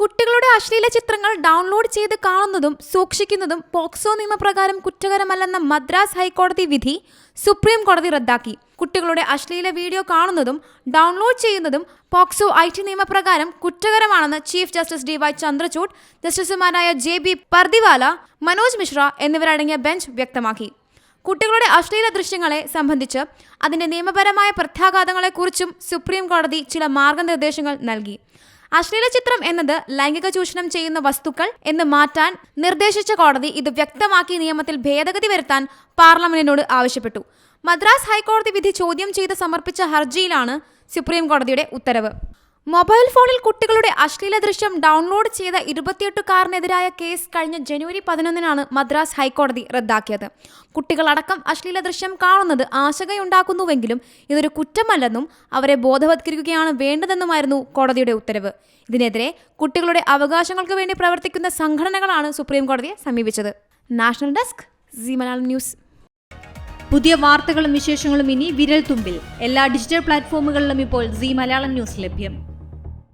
കുട്ടികളുടെ അശ്ലീല ചിത്രങ്ങൾ ഡൗൺലോഡ് ചെയ്ത് കാണുന്നതും സൂക്ഷിക്കുന്നതും പോക്സോ നിയമപ്രകാരം കുറ്റകരമല്ലെന്ന മദ്രാസ് ഹൈക്കോടതി വിധി സുപ്രീം കോടതി റദ്ദാക്കി. കുട്ടികളുടെ അശ്ലീല വീഡിയോ കാണുന്നതും ഡൗൺലോഡ് ചെയ്യുന്നതും പോക്സോ ഐ ടി നിയമപ്രകാരം കുറ്റകരമാണെന്ന് chief justice D Y Chandrachud ജസ്റ്റിസുമാരായ ജെ ബി പർദിവാല മനോജ് മിശ്ര എന്നിവരടങ്ങിയ ബെഞ്ച് വ്യക്തമാക്കി. കുട്ടികളുടെ അശ്ലീല ദൃശ്യങ്ങളെ സംബന്ധിച്ച് അതിന്റെ നിയമപരമായ പ്രത്യാഘാതങ്ങളെക്കുറിച്ചും സുപ്രീം കോടതി ചില മാർഗനിർദ്ദേശങ്ങൾ നൽകി. അശ്ലീല ചിത്രം എന്നത് ലൈംഗിക ചൂഷണം ചെയ്യുന്ന വസ്തുക്കൾ എന്ന് മാറ്റാൻ നിർദ്ദേശിച്ച കോടതി ഇത് വ്യക്തമാക്കി നിയമത്തിൽ ഭേദഗതി വരുത്താൻ പാർലമെന്റിനോട് ആവശ്യപ്പെട്ടു. മദ്രാസ് ഹൈക്കോടതി വിധി ചോദ്യം ചെയ്ത് സമർപ്പിച്ച ഹർജിയിലാണ് സുപ്രീം കോടതിയുടെ ഉത്തരവ്. മൊബൈൽ ഫോണിൽ കുട്ടികളുടെ അശ്ലീല ദൃശ്യം ഡൗൺലോഡ് ചെയ്ത ഇരുപത്തിയെട്ടുകാരനെതിരായ കേസ് കഴിഞ്ഞ ജനുവരി പതിനൊന്നിനാണ് മദ്രാസ് ഹൈക്കോടതി റദ്ദാക്കിയത്. കുട്ടികളടക്കം അശ്ലീല ദൃശ്യം കാണുന്നത് ആശങ്കയുണ്ടാക്കുന്നുവെങ്കിലും ഇതൊരു കുറ്റമല്ലെന്നും അവരെ ബോധവത്കരിക്കുകയാണ് വേണ്ടതെന്നുമായിരുന്നു കോടതിയുടെ ഉത്തരവ്. ഇതിനെതിരെ കുട്ടികളുടെ അവകാശങ്ങൾക്ക് വേണ്ടി പ്രവർത്തിക്കുന്ന സംഘടനകളാണ് സുപ്രീം കോടതിയെ സമീപിച്ചത്. National desk C Malayalam news. പുതിയ വാർത്തകളും വിശേഷങ്ങളും ഇനി വിരൽ തുമ്പിൽ. എല്ലാ ഡിജിറ്റൽ പ്ലാറ്റ്ഫോമുകളിലും ഇപ്പോൾ സി മലയാളം ന്യൂസ് ലഭ്യം.